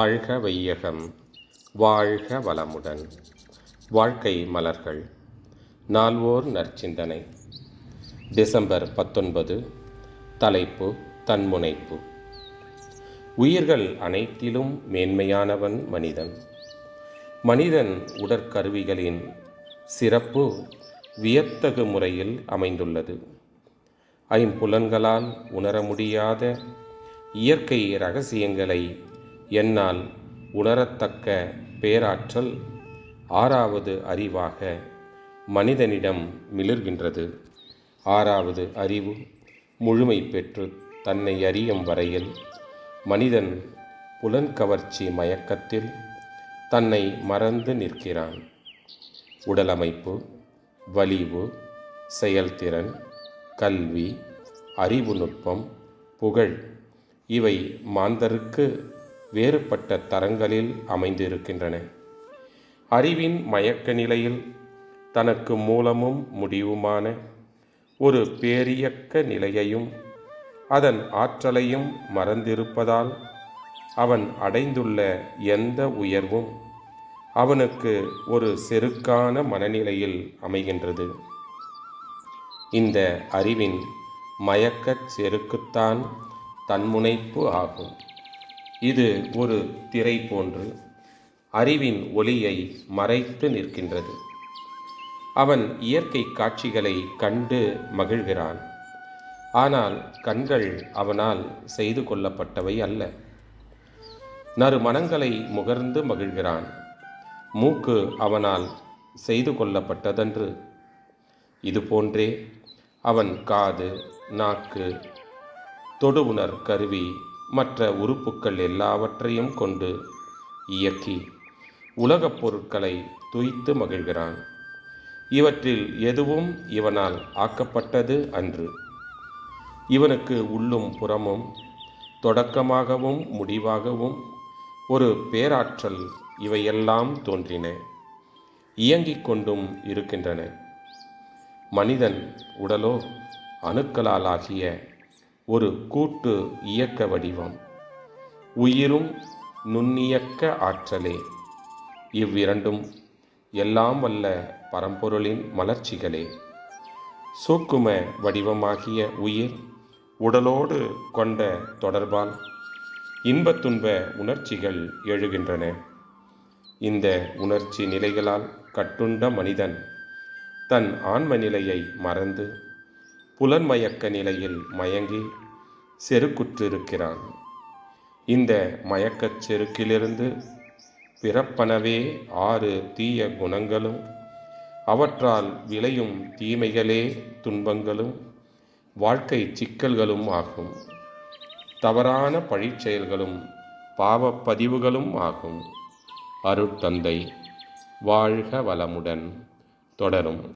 வாழ்க வையகம் வாழ்க வளமுடன். வாழ்க்கை மலர்கள் நால்வோர் நற்சிந்தனை. டிசம்பர் பத்தொன்பது தலைப்பு தன்முனைப்பு. உயிர்கள் அனைத்திலும் மேன்மையானவன் மனிதன். மனிதன் உடற்கருவிகளின் சிறப்பு வியத்தகு முறையில் அமைந்துள்ளது. ஐம்புலன்களால் உணர முடியாத இயற்கை ரகசியங்களை என்னால் உணரத்தக்க பேராற்றல் ஆறாவது அறிவாக மனிதனிடம் மிளிர்கின்றது. ஆறாவது அறிவு முழுமை பெற்று தன்னை அறியும் வரையில் மனிதன் புலன்கவர்ச்சி மயக்கத்தில் தன்னை மறந்து நிற்கிறான். உடலமைப்பு வலிவு செயல்திறன் கல்வி அறிவு நுட்பம் புகழ் இவை மாந்தருக்கு வேறுபட்ட தரங்களில் அமைந்திருக்கின்றன. அறிவின் மயக்க நிலையில் தனக்கு மூலமும் முடிவுமான ஒரு பேரியக்க நிலையையும் அதன் ஆற்றலையும் மறந்திருப்பதால் அவன் அடைந்துள்ள எந்த உயர்வும் அவனுக்கு ஒரு செருக்கான மனநிலையில் அமைகின்றது. இந்த அறிவின் மயக்கச் செருக்குத்தான் தன்முனைப்பு ஆகும். இது ஒரு திரை போன்று அறிவின் ஒளியை மறைத்து நிற்கின்றது. அவன் இயற்கை காட்சிகளை கண்டு மகிழ்கிறான். ஆனால் கண்கள் அவனால் செய்து கொள்ளப்பட்டவை அல்ல. நறுமணங்களை முகர்ந்து மகிழ்கிறான். மூக்கு அவனால் செய்து கொள்ளப்பட்டதன்று. இதுபோன்றே அவன் காது நாக்கு தொடுவுணர் கருவி மற்ற உறுப்புக்கள் எல்லாவற்றையும் கொண்டு இயக்கி உலகப் பொருட்களை துய்த்து மகிழ்கிறான். இவற்றில் எதுவும் இவனால் ஆக்கப்பட்டது அன்று. இவனுக்கு உள்ளும் புறமும் தொடக்கமாகவும் முடிவாகவும் ஒரு பேராற்றல் இவையெல்லாம் தோன்றின. இயங்கிக் கொண்டும் இருக்கின்றன. மனிதன் உடலோ அணுக்களால் ஆகிய ஒரு கூட்டு இயக்க வடிவம். உயிரும் நுண்ணியக்க ஆற்றலே. இவ்விரண்டும் எல்லாம் வல்ல பரம்பொருளின் மலர்ச்சிகளே சூக்கும வடிவமாகிய உயிர் உடலோடு கொண்ட தொடர்பால் இன்பத் துன்ப உணர்ச்சிகள் எழுகின்றன. இந்த உணர்ச்சி நிலைகளால் கட்டுண்ட மனிதன் தன் ஆன்ம நிலையை மறந்து புலன்மயக்க நிலையில் மயங்கி செருக்குற்றிருக்கிறான். இந்த மயக்கச் செருக்கிலிருந்து பிறப்பனவே ஆறு தீய குணங்களும் அவற்றால் விளையும் தீமைகளே துன்பங்களும் வாழ்க்கை சிக்கல்களும் ஆகும். தவறான பழிச்செயல்களும் பாவப்பதிவுகளும் ஆகும். அருட்தந்தை வாழ்க வளமுடன் தொடரும்.